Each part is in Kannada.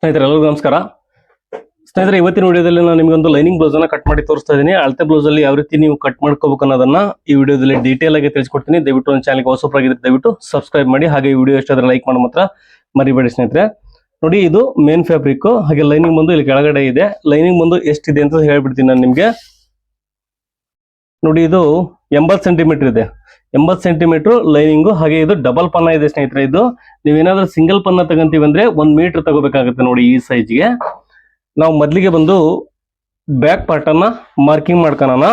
ಸ್ನೇಹಿತರೆ, ಎಲ್ಲರಿಗೂ ನಮಸ್ಕಾರ. ಸ್ನೇಹಿತರೆ, ಇವತ್ತಿನ ವಿಡಿಯೋದಲ್ಲಿ ನಾನು ನಿಮಗೊಂದು ಲೈನಿಂಗ್ ಬ್ಲೌಸ್ ಅನ್ನ ಕಟ್ ಮಾಡಿ ತೋರಿಸ್ತಾ ಇದ್ದೀನಿ. ಅಳತೆ ಬ್ಲೌಸ್ ಅಲ್ಲಿ ಯಾವ ರೀತಿ ನೀವು ಕಟ್ ಮಾಡ್ಕೋಬೇಕು ಅನ್ನೋದನ್ನ ಈ ವಿಡಿಯೋದಲ್ಲಿ ಡೀಟೇಲ್ ಆಗಿ ತಿಳಿಸ್ಕೊಡ್ತೀನಿ. ದಯವಿಟ್ಟು ಒಂದು ಚಾನಲ್ಗೆ ಹೊಸಬ್ರಾಗಿದ್ರೆ ದಯವಿಟ್ಟು ಸಬ್ಸ್ಕ್ರೈಬ್ ಮಾಡಿ, ಹಾಗೆ ಈ ವಿಡಿಯೋ ಎಷ್ಟಾದ್ರೆ ಲೈಕ್ ಮಾಡೋ ಮಾತ್ರ ಮರಿಬೇಡಿ ಸ್ನೇಹಿತರೆ. ನೋಡಿ, ಇದು ಮೇನ್ ಫ್ಯಾಬ್ರಿಕ್ ಹಾಗೆ ಲೈನಿಂಗ್ ಬಂದು ಇಲ್ಲಿ ಕೆಳಗಡೆ ಇದೆ. ಲೈನಿಂಗ್ ಬಂದು ಎಷ್ಟಿದೆ ಅಂತ ಹೇಳ್ಬಿಡ್ತೀನಿ ನಾನು ನಿಮ್ಗೆ. ನೋಡಿ ಇದು ಎಂಬತ್ತು ಸೆಂಟಿಮೀಟರ್ ಇದೆ. ಎಂಬತ್ತು ಸೆಂಟಿಮೀಟರ್ ಲೈನಿಂಗು ಹಾಗೆ ಇದು ಡಬಲ್ ಪನ್ನ ಇದೆ ಸ್ನೇಹಿತರೆ ಇದು. ನೀವೇನಾದ್ರೂ ಸಿಂಗಲ್ ಪನ್ನ ತಗೊಂತೀವಿ ಅಂದ್ರೆ ಒಂದ್ ಮೀಟರ್ ತಗೋಬೇಕಾಗುತ್ತೆ ನೋಡಿ ಈ ಸೈಜ್ಗೆ ನಾವು ಮೊದಲಿಗೆ ಬಂದು ಬ್ಯಾಕ್ ಪಾರ್ಟ್ ಮಾರ್ಕಿಂಗ್ ಮಾಡ್ಕೊಳೋಣ.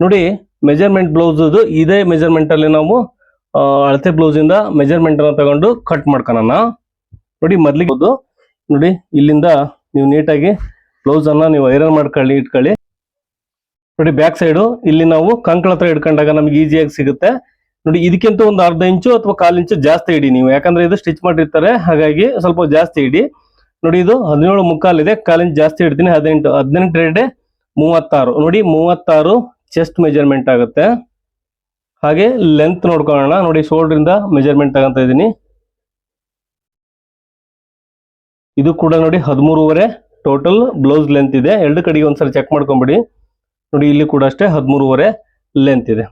ನೋಡಿ ಮೆಜರ್ಮೆಂಟ್ ಬ್ಲೌಸ್ ಇದೇ ಮೆಜರ್ಮೆಂಟ್ ಅಲ್ಲಿ ನಾವು ಅಳತೆ ಬ್ಲೌಸ್ ಇಂದ ಮೆಜರ್ಮೆಂಟ್ ಅನ್ನ ತಗೊಂಡು ಕಟ್ ಮಾಡ್ಕೊಳೋಣ. ನೋಡಿ ಮೊದ್ಲಿಗೆ ನೋಡಿ ಇಲ್ಲಿಂದ ನೀವು ನೀಟಾಗಿ ಬ್ಲೌಸ್ ಅನ್ನ ನೀವು ಐರನ್ ಮಾಡ್ಕೊಳ್ಳಿ, ಇಟ್ಕೊಳ್ಳಿ. ನೋಡಿ ಬ್ಯಾಕ್ ಸೈಡು ಇಲ್ಲಿ ನಾವು ಕಂಕಳ ಹತ್ರ ಹಿಡ್ಕೊಂಡಾಗ ನಮ್ಗೆ ಈಸಿಯಾಗಿ ಸಿಗುತ್ತೆ. ನೋಡಿ, ಇದಕ್ಕಿಂತ ಒಂದು ಅರ್ಧ ಇಂಚು ಅಥವಾ ಕಾಲು ಇಂಚು ಜಾಸ್ತಿ ಇಡಿ ನೀವು. ಯಾಕಂದ್ರೆ ಇದು ಸ್ಟಿಚ್ ಮಾಡಿರ್ತಾರೆ, ಹಾಗಾಗಿ ಸ್ವಲ್ಪ ಜಾಸ್ತಿ ಇಡಿ. ನೋಡಿ, ಇದು ಹದಿನೇಳು ಮುಕ್ಕಾಲ್ ಇದೆ ಕಾಲು ಇಂಚು ಜಾಸ್ತಿ ಇಡ್ತೀನಿ, ಹದಿನೆಂಟು ಹದಿನೆಂಟು ಎರಡೆ ಮೂವತ್ತಾರು. ನೋಡಿ, ಮೂವತ್ತಾರು ಚೆಸ್ಟ್ ಮೆಜರ್ಮೆಂಟ್ ಆಗುತ್ತೆ. ಹಾಗೆ ಲೆಂತ್ ನೋಡ್ಕೊಳ್ಳೋಣ. ನೋಡಿ ಶೋಲ್ಡರ್ ಇಂದ ಮೆಜರ್ಮೆಂಟ್ ತಗೊಂತ ಇದ್ದೀನಿ. ಇದು ಕೂಡ ನೋಡಿ ಹದಿಮೂರುವರೆ ಟೋಟಲ್ ಬ್ಲೌಸ್ ಲೆಂತ್ ಇದೆ. ಎರಡು ಕಡೆಗೆ ಒಂದ್ಸಲ ಚೆಕ್ ಮಾಡ್ಕೊಂಬಿಡಿ. ನೋಡಿ, ಇಲ್ಲಿ ಕೂಡ ಅಷ್ಟೇ ಹದಿಮೂರುವರೆ ಲೆಂತ್ ಇದೆ.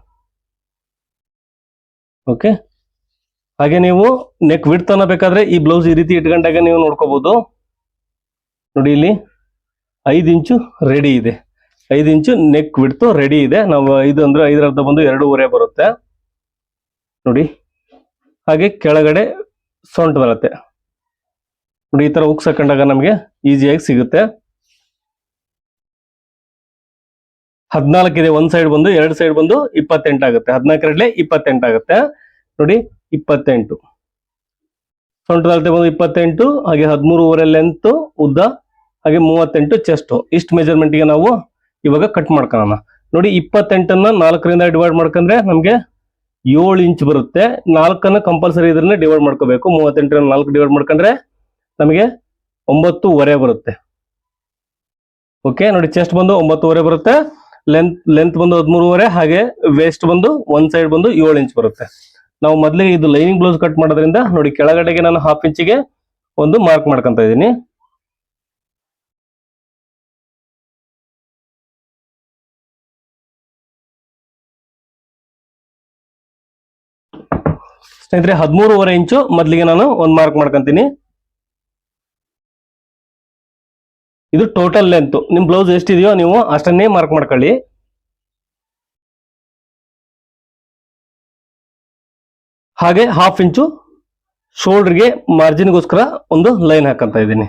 ಓಕೆ ಹಾಗೆ ನೀವು ನೆಕ್ ವಿಡ್ತ್ ಅನ್ನ ಬೇಕಾದ್ರೆ ಈ ಬ್ಲೌಸ್ ಈ ರೀತಿ ಇಟ್ಕೊಂಡಾಗ ನೀವು ನೋಡ್ಕೋಬಹುದು ನೋಡಿ, ಇಲ್ಲಿ ಐದು ಇಂಚು ರೆಡಿ ಇದೆ. ಐದು ಇಂಚು ನೆಕ್ ವಿಡ್ತು ರೆಡಿ ಇದೆ. ನಾವು ಐದು ಅಂದ್ರೆ ಐದರ ಅರ್ಧ ಬಂದು ಎರಡೂವರೆ ಬರುತ್ತೆ. ನೋಡಿ, ಹಾಗೆ ಕೆಳಗಡೆ ಸೊಂಟ ಬರುತ್ತೆ. ನೋಡಿ, ಈ ತರ ಉಕ್ಸ್ ಹಾಕೊಂಡಾಗ ನಮಗೆ ಈಸಿಯಾಗಿ ಸಿಗುತ್ತೆ. ಹದಿನಾಲ್ಕಿದೆ, ಒಂದ್ ಸೈಡ್ ಬಂದು, ಎರಡು ಸೈಡ್ ಬಂದು ಇಪ್ಪತ್ತೆಂಟು ಆಗುತ್ತೆ. ಹದಿನಾಲ್ಕರಡ್ಲೆ ಇಪ್ಪತ್ತೆಂಟು ಆಗುತ್ತೆ. ನೋಡಿ, ಇಪ್ಪತ್ತೆಂಟು. ಸೊಂಟದ ಬಂದು ಇಪ್ಪತ್ತೆಂಟು, ಹಾಗೆ ಹದಿಮೂರುವರೆ ಲೆಂತ್ ಉದ್ದ, ಹಾಗೆ ಮೂವತ್ತೆಂಟು ಚೆಸ್ಟ್ ಇಷ್ಟು ಮೆಜರ್ಮೆಂಟ್ಗೆ ನಾವು ಇವಾಗ ಕಟ್ ಮಾಡ್ಕೊಳ್ಳೋಣ. ನೋಡಿ, ಇಪ್ಪತ್ತೆಂಟನ್ನ ನಾಲ್ಕರಿಂದ ಡಿವೈಡ್ ಮಾಡ್ಕೊಂಡ್ರೆ ನಮಗೆ ಏಳು ಇಂಚ್ ಬರುತ್ತೆ. ನಾಲ್ಕನ್ನ ಕಂಪಲ್ಸರಿ ಇದ್ರನ್ನ ಡಿವೈಡ್ ಮಾಡ್ಕೋಬೇಕು. ಮೂವತ್ತೆಂಟರಿಂದ ನಾಲ್ಕು ಡಿವೈಡ್ ಮಾಡ್ಕೊಂಡ್ರೆ ನಮಗೆ ಒಂಬತ್ತೂವರೆ ಬರುತ್ತೆ. ಓಕೆ ನೋಡಿ ಚೆಸ್ಟ್ ಬಂದು ಒಂಬತ್ತುವರೆ ಬರುತ್ತೆ. ಲೆಂತ್ ಲೆಂತ್ ಬಂದು ಹದಿಮೂರುವರೆ, ಹಾಗೆ ವೇಸ್ಟ್ ಬಂದು ಒಂದ್ ಸೈಡ್ ಬಂದು ಏಳು ಇಂಚ್ ಬರುತ್ತೆ. ನಾವು ಮೊದಲಿಗೆ ಇದು ಲೈನಿಂಗ್ ಬ್ಲೌಸ್ ಕಟ್ ಮಾಡೋದ್ರಿಂದ ನೋಡಿ ಕೆಳಗಡೆಗೆ ನಾನು ಹಾಫ್ ಇಂಚಿಗೆ ಒಂದು ಮಾರ್ಕ್ ಮಾಡ್ಕೊಂತ ಇದ್ದೀನಿ. ಸ್ನೇಹಿತರೆ, ಹದಿಮೂರುವರೆ ಇಂಚು ಮೊದಲಿಗೆ ನಾನು ಒಂದು ಮಾರ್ಕ್ ಮಾಡ್ಕೊಂತೀನಿ. ಇದು ಟೋಟಲ್ ಲೆಂತ್ ನಿಮ್ ಬ್ಲೌಸ್ ಎಷ್ಟಿದೆಯೋ ನೀವು ಅಷ್ಟನ್ನೇ ಮಾರ್ಕ್ ಮಾಡ್ಕೊಳ್ಳಿ. ಹಾಗೆ ಹಾಫ್ ಇಂಚು ಶೋಲ್ಡರ್ಗೆ ಮಾರ್ಜಿನ್ಗೋಸ್ಕರ ಒಂದು ಲೈನ್ ಹಾಕಂತ ಇದ್ದೀನಿ.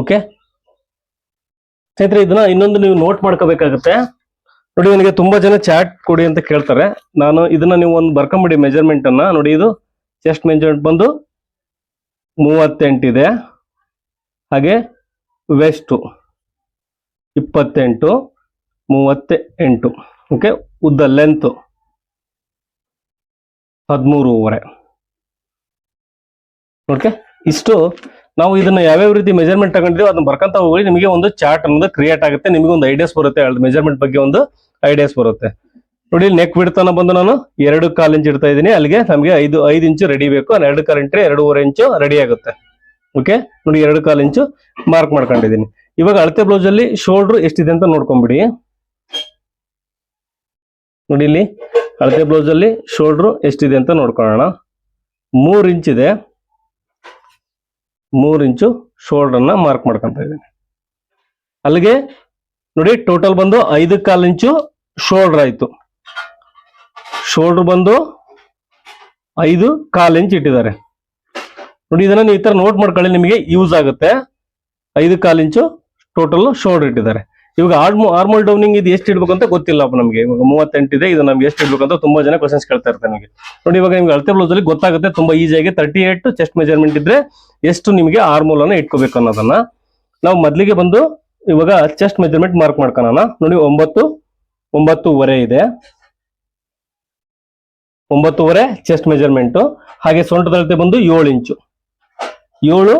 ಓಕೆ ಸ್ನೇಹಿತರೆ, ಇದನ್ನ ಇನ್ನೊಂದು ನೀವು ನೋಟ್ ಮಾಡ್ಕೋಬೇಕಾಗತ್ತೆ. ನೋಡಿ, ನನಗೆ ತುಂಬಾ ಜನ ಚಾಟ್ ಕೊಡಿ ಅಂತ ಕೇಳ್ತಾರೆ. ನಾನು ಇದನ್ನ ನೀವು ಒಂದು ಬರ್ಕೊಂಬಿಡಿ ಮೆಜರ್ಮೆಂಟ್ ಅನ್ನ. ನೋಡಿ, ಇದು ಚೆಸ್ಟ್ ಮೆಜರ್ಮೆಂಟ್ ಬಂದು ಮೂವತ್ತೆಂಟಿದೆ. ಹಾಗೆ ವೆಸ್ಟು ಇಪ್ಪತ್ತೆಂಟು ಮೂವತ್ತೆ ಎಂಟು ಓಕೆ ಉದ್ದ ಲೆಂತ್ ಹದಿಮೂರುವರೆ. ಓಕೆ ಇಷ್ಟು ನಾವು ಇದನ್ನ ಯಾವ್ಯಾವ ರೀತಿ ಮೆಜರ್ಮೆಂಟ್ ತಗೊಂಡಿದ್ದೀವಿ ಅದನ್ನ ಬರ್ಕಂತ ಹೋಗಿ ನಿಮಗೆ ಒಂದು ಚಾರ್ಟ್ ಅನ್ನೋದು ಕ್ರಿಯೇಟ್ ಆಗುತ್ತೆ. ನಿಮಗೆ ಒಂದು ಐಡಿಯಾಸ್ ಬರುತ್ತೆ. ಮೆಜರ್ಮೆಂಟ್ ಬಗ್ಗೆ ಒಂದು ಐಡಿಯಾಸ್ ಬರುತ್ತೆ. ನೋಡಿ ನೆಕ್ ಬಿಡ್ತಾನ ಬಂದು ನಾನು ಎರಡು ಕಾಲು ಇಂಚ್ ಇಡ್ತಾ ಇದ್ದೀನಿ. ಅಲ್ಲಿಗೆ ನಮಗೆ ಐದು ಐದು ಇಂಚು ರೆಡಿ ಬೇಕು. ಎರಡು ಕಾಲು ಇಂಟ್ರೆ ಎರಡೂವರೆ ಇಂಚು ರೆಡಿ ಆಗುತ್ತೆ. ಓಕೆ ನೋಡಿ ಎರಡು ಕಾಲು ಇಂಚು ಮಾರ್ಕ್ ಮಾಡ್ಕೊಂಡಿದ್ದೀನಿ. ಇವಾಗ ಅಳತೆ ಬ್ಲೌಸ್ ಅಲ್ಲಿ ಶೋಲ್ಡರ್ ಎಷ್ಟಿದೆ ಅಂತ ನೋಡ್ಕೊಂಬಿಡಿ. ನೋಡಿ ಇಲ್ಲಿ ಅಳತೆ ಬ್ಲೌಸ್ ಅಲ್ಲಿ ಶೋಲ್ಡರ್ ಎಷ್ಟಿದೆ ಅಂತ ನೋಡ್ಕೊಳ್ಳೋಣ. ಮೂರ್ ಇಂಚ್ ಇದೆ. ಮೂರ್ ಇಂಚು ಶೋಲ್ಡರ್ ಅನ್ನ ಮಾರ್ಕ್ ಮಾಡ್ಕೊಂತ ಇದ್ದೀನಿ. ಅಲ್ಲಿಗೆ ನೋಡಿ ಟೋಟಲ್ ಬಂದು ಐದು ಕಾಲು ಇಂಚು ಶೋಲ್ಡರ್ ಆಯ್ತು. ಶೋಲ್ಡರ್ ಬಂದು ಐದು ಕಾಲು ಇಂಚ್ ಇಟ್ಟಿದ್ದಾರೆ. ನೋಡಿ, ಇದನ್ನ ನೀವು ಈ ತರ ನೋಟ್ ಮಾಡ್ಕೊಳ್ಳಿ, ನಿಮಗೆ ಯೂಸ್ ಆಗುತ್ತೆ. ಐದು ಕಾಲು ಇಂಚು ಟೋಟಲ್ ಶೋಲ್ಡರ್ ಇಟ್ಟಿದ್ದಾರೆ. ಇವಾಗ ಆರ್ಮೋ ಆರ್ಮಲ್ ಡೌನಿಂಗ್ ಇದು ಎಷ್ಟು ಇಡ್ಬೇಕು ಅಂತ ಗೊತ್ತಿಲ್ಲ ನಮಗೆ. ಇವಾಗ ಮೂವತ್ತೆಂಟು ಇದೆ, ಇದು ನಮ್ಗೆ ಎಷ್ಟು ಇಡ್ಬೇಕು ಅಂತ ತುಂಬಾ ಜನ ಕ್ವಶನ್ಸ್ ಕೇಳ್ತಾ ಇರ್ತಾರೆ ನಿಮಗೆ. ನೋಡಿ, ಇವಾಗ ನಿಮ್ಗೆ ಅಳತೆ ಬ್ಲೌಸ್ ಅಲ್ಲಿ ಗೊತ್ತಾಗುತ್ತೆ, ತುಂಬಾ ಈಸಿಯಾಗಿ ತರ್ಟಿ ಏಟ್ ಚೆಸ್ಟ್ ಮೆಜರ್ಮೆಂಟ್ ಇದ್ರೆ ಎಷ್ಟು ನಿಮಗೆ ಆರ್ಮೋಲ್ ಅನ್ನ ಇಟ್ಕೋಬೇಕು ಅನ್ನೋದನ್ನ. ನಾವು ಮೊದಲಿಗೆ ಬಂದು ಇವಾಗ ಚೆಸ್ಟ್ ಮೆಜರ್ಮೆಂಟ್ ಮಾರ್ಕ್ ಮಾಡ್ಕೊಳ್ಳೋಣ ನೋಡಿ, ಒಂಬತ್ತು, ಒಂಬತ್ತೂವರೆ ಇದೆ. ಒಂಬತ್ತುವರೆ ಚೆಸ್ಟ್ ಮೆಜರ್ಮೆಂಟ್ ಹಾಗೆ ಸೊಂಟದ ಬಂದು ಏಳು ಇಂಚು. ಏಳು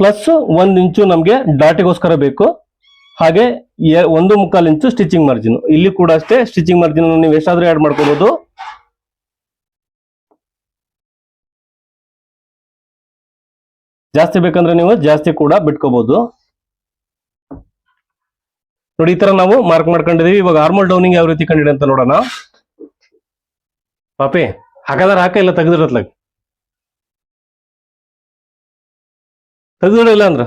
ಪ್ಲಸ್ ಒಂದು ಇಂಚು ನಮಗೆ ಡಾಟಿಗೋಸ್ಕರ ಬೇಕು. ಹಾಗೆ ಒಂದು ಮುಕ್ಕಾಲು ಇಂಚು ಸ್ಟಿಚಿಂಗ್ ಮಾರ್ಜಿನ್ ಇಲ್ಲಿ ಕೂಡ ಅಷ್ಟೇ ಸ್ಟಿಚಿಂಗ್ ಮಾರ್ಜಿನ್ ನೀವು ಎಷ್ಟಾದ್ರೂ ಆ್ಯಡ್ ಮಾಡ್ಕೋಬಹುದು ಜಾಸ್ತಿ ಬೇಕಂದ್ರೆ ನೀವು ಜಾಸ್ತಿ ಕೂಡ ಬಿಟ್ಕೋಬಹುದು ನೋಡಿ, ಈ ತರ ನಾವು ಮಾರ್ಕ್ ಮಾಡ್ಕೊಂಡಿದೀವಿ. ಇವಾಗ ಆರ್ಮಲ್ ಡೌನಿಂಗ್ ಯಾವ ರೀತಿ ಕಂಡಿದೆ ಅಂತ ನೋಡೋಣ. ಪಾಪಿ, ಹಾಗಾದ್ರೆ ಹಾಕ ಇಲ್ಲ ತೆಗೆದಿರತ್ಲಾಗ ತೆಗೆದಿಡಿಲ್ಲ ಅಂದ್ರ?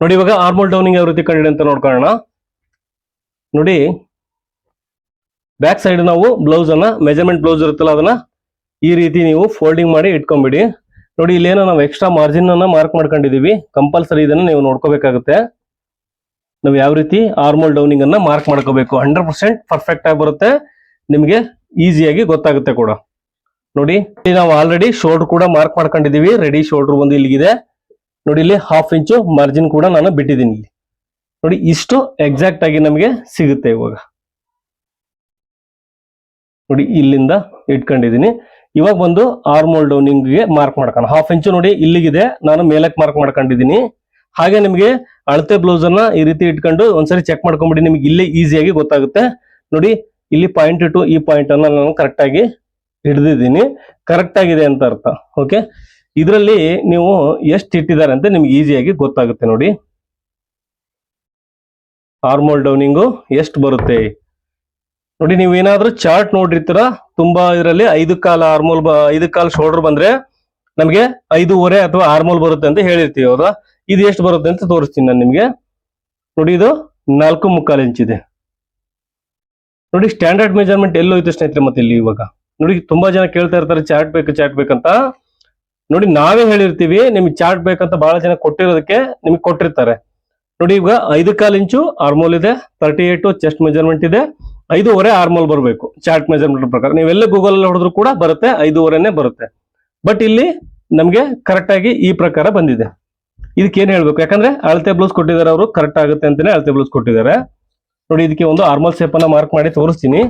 ನೋಡಿ ಇವಾಗ ಆರ್ಮಲ್ ಡೌನಿಂಗ್ ಯಾವ ರೀತಿ ಕಂಡಿದೆ ಅಂತ ನೋಡ್ಕೊಳ್ಳೋಣ. ನೋಡಿ ಬ್ಯಾಕ್ ಸೈಡ್ ನಾವು ಬ್ಲೌಸ್ ಅನ್ನ ಮೆಜರ್ಮೆಂಟ್ ಬ್ಲೌಸ್ ಇರುತ್ತಲ್ಲ ಅದನ್ನ ಈ ರೀತಿ ನೀವು ಫೋಲ್ಡಿಂಗ್ ಮಾಡಿ ಇಟ್ಕೊಂಡ್ಬಿಡಿ ನೋಡಿ ಇಲ್ಲೇನೋ ನಾವು ಎಕ್ಸ್ಟ್ರಾ ಮಾರ್ಜಿನ್ ಅನ್ನ ಮಾರ್ಕ್ ಮಾಡ್ಕೊಂಡಿದೀವಿ. ಕಂಪಲ್ಸರಿ ಇದನ್ನ ನೀವು ನೋಡ್ಕೋಬೇಕಾಗುತ್ತೆ. ನಾವು ಯಾವ ರೀತಿ ಆರ್ಮೋಲ್ ಡೌನಿಂಗ್ ಅನ್ನ ಮಾರ್ಕ್ ಮಾಡ್ಕೋಬೇಕು. ಹಂಡ್ರೆಡ್ ಪರ್ಸೆಂಟ್ ಪರ್ಫೆಕ್ಟ್ ಆಗಿ ಬರುತ್ತೆ. ನಿಮಗೆ ಈಸಿಯಾಗಿ ಗೊತ್ತಾಗುತ್ತೆ ಕೂಡ. ನೋಡಿ, ಇಲ್ಲಿ ನಾವು ಆಲ್ರೆಡಿ ಶೋಲ್ಡರ್ ಕೂಡ ಮಾರ್ಕ್ ಮಾಡ್ಕೊಂಡಿದೀವಿ ರೆಡಿ ಶೋಲ್ಡರ್ ಒಂದು ಇಲ್ಲಿಗಿದೆ. ನೋಡಿ, ಇಲ್ಲಿ ಹಾಫ್ ಇಂಚು ಮಾರ್ಜಿನ್ ಕೂಡ ನಾನು ಬಿಟ್ಟಿದ್ದೀನಿ ಇಲ್ಲಿ. ನೋಡಿ, ಇಷ್ಟು ಎಕ್ಸಾಕ್ಟ್ ಆಗಿ ನಮಗೆ ಸಿಗುತ್ತೆ ಇವಾಗ. ನೋಡಿ, ಇಲ್ಲಿಂದ ಇಟ್ಕೊಂಡಿದೀನಿ ಇವಾಗ ಬಂದು ಆರ್ಮೋಲ್ ಡೌನಿಂಗ್ಗೆ ಮಾರ್ಕ್ ಮಾಡ್ಕೊಂಡು ಹಾಫ್ ಇಂಚು ನೋಡಿ, ಇಲ್ಲಿಗಿದೆ. ನಾನು ಮೇಲಕ್ಕೆ ಮಾರ್ಕ್ ಮಾಡ್ಕೊಂಡಿದ್ದೀನಿ. ಹಾಗೆ ನಿಮಗೆ ಅಳತೆ ಬ್ಲೌಸ್ ಅನ್ನ ಈ ರೀತಿ ಇಟ್ಕೊಂಡು ಒಂದ್ಸರಿ ಚೆಕ್ ಮಾಡ್ಕೊಂಬಿಡಿ. ನಿಮ್ಗೆ ಇಲ್ಲೇ ಈಸಿಯಾಗಿ ಗೊತ್ತಾಗುತ್ತೆ. ನೋಡಿ, ಇಲ್ಲಿ ಪಾಯಿಂಟ್ ಟು ಈ ಪಾಯಿಂಟ್ ಅನ್ನ ನಾನು ಕರೆಕ್ಟ್ ಆಗಿ ಹಿಡಿದಿದ್ದೀನಿ. ಕರೆಕ್ಟ್ ಆಗಿದೆ ಅಂತ ಅರ್ಥ. ಓಕೆ ಇದರಲ್ಲಿ ನೀವು ಎಷ್ಟು ಇಟ್ಟಿದ್ದಾರೆ ಅಂತ ನಿಮ್ಗೆ ಈಸಿಯಾಗಿ ಗೊತ್ತಾಗುತ್ತೆ ನೋಡಿ. ಆರ್ಮೋಲ್ ಡೌನಿಂಗು ಎಷ್ಟು ಬರುತ್ತೆ? ನೋಡಿ, ನೀವು ಏನಾದ್ರೂ ಚಾರ್ಟ್ ನೋಡಿರ್ತೀರ? ತುಂಬಾ ಇದರಲ್ಲಿ ಐದು ಕಾಲ ಆರ್ಮೋಲ್ ಐದು ಕಾಲ್ ಶೋಲ್ಡರ್ ಬಂದ್ರೆ ನಮಗೆ ಐದೂವರೆ ಅಥವಾ ಆರ್ಮೋಲ್ ಬರುತ್ತೆ ಅಂತ ಹೇಳಿರ್ತೀವಿ ಹೌದಾ? ಇದು ಎಷ್ಟು ಬರುತ್ತೆ ಅಂತ ತೋರಿಸ್ತೀನಿ ನಾನು ನಿಮ್ಗೆ. ನೋಡಿ, ಇದು ನಾಲ್ಕು ಮುಕ್ಕಾಲು ಇಂಚ್ ಇದೆ. ನೋಡಿ ಸ್ಟ್ಯಾಂಡರ್ಡ್ ಮೆಜರ್ಮೆಂಟ್ ಎಲ್ಲೋಯ್ತು ಸ್ನೇಹಿತರೆ ಮತ್ತೆ ಇಲ್ಲಿ ಇವಾಗ. ನೋಡಿ, ತುಂಬಾ ಜನ ಕೇಳ್ತಾ ಇರ್ತಾರೆ ಚಾರ್ಟ್ ಬೇಕು ಚಾರ್ಟ್ ಬೇಕಂತ. ನೋಡಿ, ನಾವೇ ಹೇಳಿರ್ತೀವಿ, ನಿಮ್ಗೆ ಚಾರ್ಟ್ ಬೇಕಂತ ಬಹಳ ಜನ ಕೊಟ್ಟಿರೋದಕ್ಕೆ ನಿಮ್ಗೆ ಕೊಟ್ಟಿರ್ತಾರೆ. ನೋಡಿ, ಈಗ ಐದು ಕಾಲು ಇಂಚು ಆರ್ಮೋಲ್ ಇದೆ ತರ್ಟಿ ಏಟು ಚೆಸ್ಟ್ ಮೆಜರ್ಮೆಂಟ್ ಇದೆ, ಐದೂವರೆ ಆರ್ಮೋಲ್ ಬರಬೇಕು ಚಾರ್ಟ್ ಮೆಜರ್ಮೆಂಟ್ ಪ್ರಕಾರ. ನೀವೆಲ್ಲ ಗೂಗಲ್ ಅಲ್ಲಿ ಹೊಡೆದ್ರು ಕೂಡ ಬರುತ್ತೆ, ಐದೂವರೆನೇ ಬರುತ್ತೆ. ಬಟ್ ಇಲ್ಲಿ ನಮಗೆ ಕರೆಕ್ಟ್ ಆಗಿ ಈ ಪ್ರಕಾರ ಬಂದಿದೆ. ಇದಕ್ಕೆ ಏನ್ ಹೇಳ್ಬೇಕು? ಯಾಕಂದ್ರೆ ಅಳತೆ ಬ್ಲೌಸ್ ಕೊಟ್ಟಿದ್ದಾರೆ ಅವರು ಕರೆಕ್ಟ್ ಆಗುತ್ತೆ ಅಂತಾನೆ ಅಳತೆ ಬ್ಲೌಸ್ ಕೊಟ್ಟಿದ್ದಾರೆ. ನೋಡಿ, ಇದಕ್ಕೆ ಒಂದು ಆರ್ಮಲ್ ಶೇಪ್ ಅನ್ನ ಮಾರ್ಕ್ ಮಾಡಿ ತೋರಿಸ್ತೀನಿ.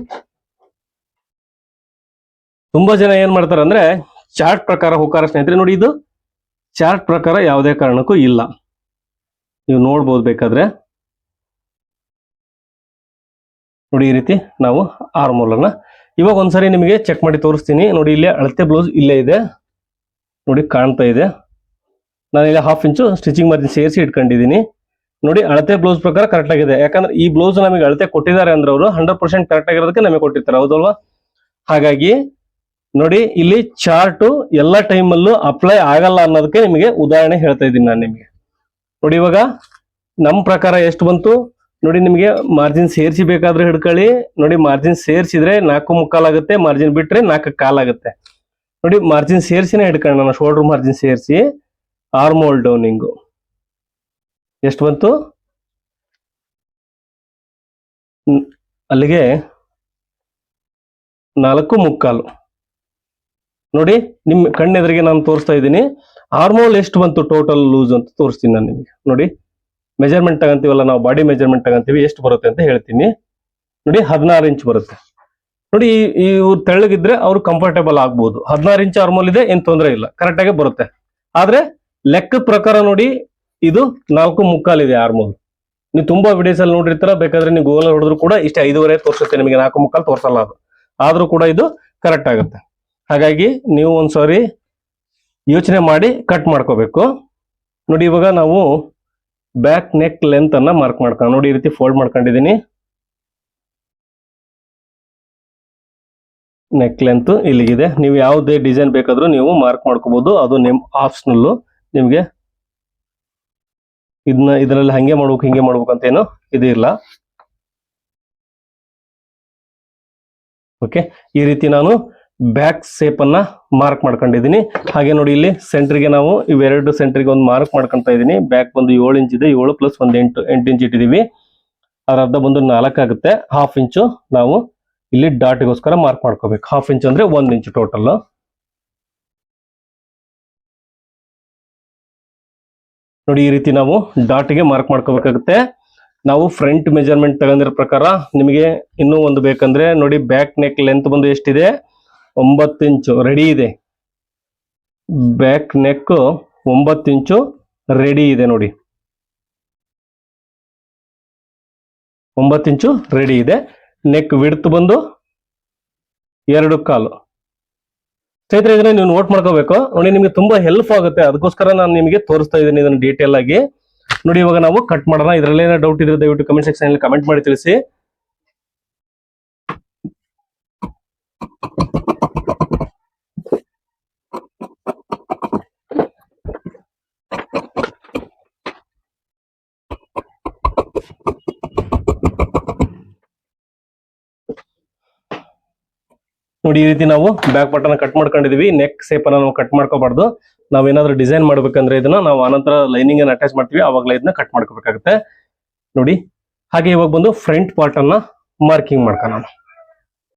ತುಂಬಾ ಜನ ಏನ್ ಮಾಡ್ತಾರೆ ಅಂದ್ರೆ ಚಾರ್ಟ್ ಪ್ರಕಾರ ಹೋಗಾರ ಸ್ನೇಹಿತರೆ, ನೋಡಿ ಇದು ಚಾರ್ಟ್ ಪ್ರಕಾರ ಯಾವುದೇ ಕಾರಣಕ್ಕೂ ಇಲ್ಲ. ನೀವು ನೋಡ್ಬೋದು ಬೇಕಾದ್ರೆ. ನೋಡಿ ಈ ರೀತಿ ನಾವು ಆರ್ಮೋಲ್ ಅನ್ನ ಇವಾಗ ಒಂದ್ಸರಿ ನಿಮಗೆ ಚೆಕ್ ಮಾಡಿ ತೋರಿಸ್ತೀನಿ. ನೋಡಿ ಇಲ್ಲಿ ಅಳತೆ ಬ್ಲೌಸ್ ಇಲ್ಲೇ ಇದೆ. ನೋಡಿ ಕಾಣ್ತಾ ಇದೆ. ನಾನು ಇಲ್ಲಿ ಹಾಫ್ ಇಂಚು ಸ್ಟಿಚಿಂಗ್ ಮಾರ್ಜಿನ್ ಸೇರಿಸಿ ಇಟ್ಕೊಂಡಿದ್ದೀನಿ. ನೋಡಿ ಅಳತೆ ಬ್ಲೌಸ್ ಪ್ರಕಾರ ಕರೆಕ್ಟ್ ಆಗಿದೆ. ಯಾಕಂದ್ರೆ ಈ ಬ್ಲೌಸ್ ನಮಗೆ ಅಳತೆ ಕೊಟ್ಟಿದ್ದಾರೆ ಅಂದ್ರೆ ಅವರು ಹಂಡ್ರೆಡ್ ಪರ್ಸೆಂಟ್ ಕರೆಕ್ಟ್ ಆಗಿರೋದಕ್ಕೆ ನಮಗೆ ಕೊಟ್ಟಿರ್ತಾರೆ. ಹೌದಲ್ವಾ? ಹಾಗಾಗಿ ನೋಡಿ, ಇಲ್ಲಿ ಚಾರ್ಟು ಎಲ್ಲ ಟೈಮಲ್ಲೂ ಅಪ್ಲೈ ಆಗಲ್ಲ ಅನ್ನೋದಕ್ಕೆ ನಿಮಗೆ ಉದಾಹರಣೆ ಹೇಳ್ತಾ ಇದ್ದೀನಿ ನಾನು ನಿಮಗೆ. ನೋಡಿ ಇವಾಗ, ನಮ್ಮ ಪ್ರಕಾರ ಎಷ್ಟು ಬಂತು? ನೋಡಿ, ನಿಮಗೆ ಮಾರ್ಜಿನ್ ಸೇರಿಸಿ ಬೇಕಾದ್ರೆ ಹಿಡ್ಕೊಳ್ಳಿ. ನೋಡಿ ಮಾರ್ಜಿನ್ ಸೇರಿಸಿದ್ರೆ ನಾಲ್ಕು ಮುಕ್ಕಾಲಾಗುತ್ತೆ ಮಾರ್ಜಿನ್ ಬಿಟ್ಟರೆ ನಾಲ್ಕು ಕಾಲಾಗುತ್ತೆ ನೋಡಿ ಮಾರ್ಜಿನ್ ಸೇರಿಸಿನೇ ಹಿಡ್ಕೊಂಡು ನಾನು ಶೋಲ್ಡರ್ ಮಾರ್ಜಿನ್ ಸೇರಿಸಿ. ಆರ್ಮೋಲ್ ಡೌನಿಂಗು ಎಷ್ಟು ಬಂತು? ಅಲ್ಲಿಗೆ ನಾಲ್ಕು ಮುಕ್ಕಾಲು. ನೋಡಿ, ನಿಮ್ ಕಣ್ಣೆದುರಿಗೆ ನಾನು ತೋರಿಸ್ತಾ ಇದ್ದೀನಿ. ಆರ್ಮೋಲ್ ಎಷ್ಟು ಬಂತು ಟೋಟಲ್ ಲೂಸ್ ಅಂತ ತೋರಿಸ್ತೀನಿ ನಾನು ನಿಮಗೆ. ನೋಡಿ ಮೆಜರ್ಮೆಂಟ್ ತಗಂತೀವಲ್ಲ, ನಾವು ಬಾಡಿ ಮೆಜರ್ಮೆಂಟ್ ತಗಂತೀವಿ, ಎಷ್ಟು ಬರುತ್ತೆ ಅಂತ ಹೇಳ್ತೀನಿ. ನೋಡಿ, ಹದಿನಾರು ಇಂಚ್ ಬರುತ್ತೆ. ನೋಡಿ ಇವ್ರು ತೆಳ್ಳಗಿದ್ರೆ ಅವ್ರು ಕಂಫರ್ಟೇಬಲ್ ಆಗ್ಬೋದು. ಹದಿನಾರು ಇಂಚ್ ಆರ್ಮೋಲ್ ಇದೆ, ಏನ್ ತೊಂದರೆ ಇಲ್ಲ. ಕರೆಕ್ಟ್ ಆಗಿ ಬರುತ್ತೆ. ಆದ್ರೆ ಲೆಕ್ಕದ ಪ್ರಕಾರ ನೋಡಿ, ಇದು ನಾಲ್ಕು ಮುಕ್ಕಾಲಿದೆ ಆರ್ಮೋಲ್ ನೀವು ತುಂಬಾ ವಿಡಿಯೋಸ್ ಅಲ್ಲಿ ನೋಡಿರ್ತಾರ, ಬೇಕಾದ್ರೆ ನೀವು ಗೂಗಲ್ ಹೊಡೆದ್ರು ಕೂಡ ಇಷ್ಟೇ ಐದುವರೆ ತೋರಿಸುತ್ತೆ ನಿಮಗೆ, ನಾಲ್ಕು ಮುಕ್ಕಾಲು ತೋರಿಸಲ್ಲ ಅದು. ಆದ್ರೂ ಕೂಡ ಇದು ಕರೆಕ್ಟ್ ಆಗುತ್ತೆ. ಹಾಗಾಗಿ ನೀವು ಒಂದ್ಸಾರಿ ಯೋಚನೆ ಮಾಡಿ ಕಟ್ ಮಾಡ್ಕೋಬೇಕು. ನೋಡಿ, ಇವಾಗ ನಾವು ಬ್ಯಾಕ್ ನೆಕ್ ಲೆಂತ್ ಅನ್ನ ಮಾರ್ಕ್ ಮಾಡ್ಕೊಂಡು ನೋಡಿ ಈ ರೀತಿ ಫೋಲ್ಡ್ ಮಾಡ್ಕೊಂಡಿದ್ದೀನಿ. ನೆಕ್ ಲೆಂತ್ ಇಲ್ಲಿಗಿದೆ. ನೀವು ಯಾವುದೇ ಡಿಸೈನ್ ಬೇಕಾದರೂ ನೀವು ಮಾರ್ಕ್ ಮಾಡ್ಕೋಬಹುದು ಅದು ನಿಮ್ಮ ಆಪ್ಷನಲ್ಲು ನಿಮಗೆ ಇದನ್ನ ಇದರಲ್ಲಿ ಹಂಗೆ ಮಾಡ್ಬೇಕು, ಹಿಂಗೆ ಮಾಡ್ಬೇಕು ಅಂತ ಏನು ಇದು ಇಲ್ಲ. ಓಕೆ ಈ ರೀತಿ ನಾನು ಬ್ಯಾಕ್ ಸೇಪನ್ನು ಮಾರ್ಕ್ ಮಾಡ್ಕೊಂಡಿದ್ದೀನಿ. ಹಾಗೆ ನೋಡಿ ಇಲ್ಲಿ ಸೆಂಟ್ರಿಗೆ ನಾವು ಇವೆರಡು ಸೆಂಟ್ರಿಗೆ ಒಂದು ಮಾರ್ಕ್ ಮಾಡ್ಕೊಂತ ಇದ್ದೀನಿ. ಬ್ಯಾಕ್ ಬಂದು ಏಳು ಇಂಚ್ ಇದೆ, ಏಳು ಪ್ಲಸ್ ಒಂದು ಎಂಟು ಎಂಟು ಇಂಚ್ ಇಟ್ಟಿದೀವಿ. ಅದರ ಅರ್ಧ ಬಂದು ನಾಲ್ಕು ಆಗುತ್ತೆ. ಹಾಫ್ ಇಂಚು ನಾವು ಇಲ್ಲಿ ಡಾಟ್ಗೋಸ್ಕರ ಮಾರ್ಕ್ ಮಾಡ್ಕೋಬೇಕು. ಹಾಫ್ ಇಂಚ್ ಅಂದ್ರೆ ಒಂದ್ ಇಂಚ್ ಟೋಟಲ್ ನೋಡಿ ಈ ರೀತಿ ನಾವು ಡಾಟ್ಗೆ ಮಾರ್ಕ್ ಮಾಡ್ಕೋಬೇಕಾಗುತ್ತೆ. ನಾವು ಫ್ರಂಟ್ ಮೆಜರ್ಮೆಂಟ್ ತಗೊಂಡಿರೋ ಪ್ರಕಾರ ನಿಮಗೆ ಇನ್ನೂ ಒಂದು ಬೇಕಂದ್ರೆ ನೋಡಿ ಬ್ಯಾಕ್ ನೆಕ್ ಲೆಂತ್ ಬಂದು ಎಷ್ಟಿದೆ? ಒಂಬತ್ತು ಇಂಚು ರೆಡಿ ಇದೆ. ಬ್ಯಾಕ್ ನೆಕ್ ಒಂಬತ್ತು ಇಂಚು ರೆಡಿ ಇದೆ ನೋಡಿ. ಒಂಬತ್ತು ಇಂಚು ರೆಡಿ ಇದೆ. ನೆಕ್ ವಿಡ್ತ್ ಬಂದು ಎರಡು ಕಾಲು. ಸ್ನೇಹಿತರೆ, ಇದನ್ನ ನೀವು ನೋಟ್ ಮಾಡ್ಕೋಬೇಕು. ನೋಡಿ, ನಿಮ್ಗೆ ತುಂಬಾ ಹೆಲ್ಪ್ ಆಗುತ್ತೆ. ಅದಕ್ಕೋಸ್ಕರ ನಾನು ನಿಮಗೆ ತೋರಿಸ್ತಾ ಇದ್ದೀನಿ ಇದನ್ನ ಡೀಟೇಲ್ ಆಗಿ. ನೋಡಿ, ಇವಾಗ ನಾವು ಕಟ್ ಮಾಡೋಣ. ಇದರಲ್ಲಿ ಏನೋ ಡೌಟ್ ಇದ್ರೆ ದಯವಿಟ್ಟು ಕಮೆಂಟ್ ಸೆಕ್ಷನ್ ಅಲ್ಲಿ ಕಮೆಂಟ್ ಮಾಡಿ ತಿಳಿಸಿ. ನೋಡಿ, ಈ ರೀತಿ ನಾವು ಬ್ಯಾಕ್ ಬಟನ್ ಕಟ್ ಮಾಡ್ಕೊಂಡಿದೀವಿ. ನೆಕ್ ಸೇಪ್ ಅನ್ನ ನಾವು ಕಟ್ ಮಾಡ್ಕೋಬಾರ್ದು. ನಾವೇನಾದ್ರೂ ಡಿಸೈನ್ ಮಾಡ್ಬೇಕಂದ್ರೆ ಇದನ್ನ ನಾವು ಆನಂತರ ಲೈನಿಂಗ್ ಅನ್ನ ಅಟ್ಯಾಚ್ ಮಾಡ್ತೀವಿ. ಅವಾಗಲೇ ಇದನ್ನ ಕಟ್ ಮಾಡ್ಕೋಬೇಕಾಗುತ್ತೆ. ನೋಡಿ, ಹಾಗೆ ಇವಾಗ ಬಂದು ಫ್ರಂಟ್ ಪಾರ್ಟ್ ಅನ್ನ ಮಾರ್ಕಿಂಗ್ ಮಾಡ್ಕೊಳ್ಳೋಣ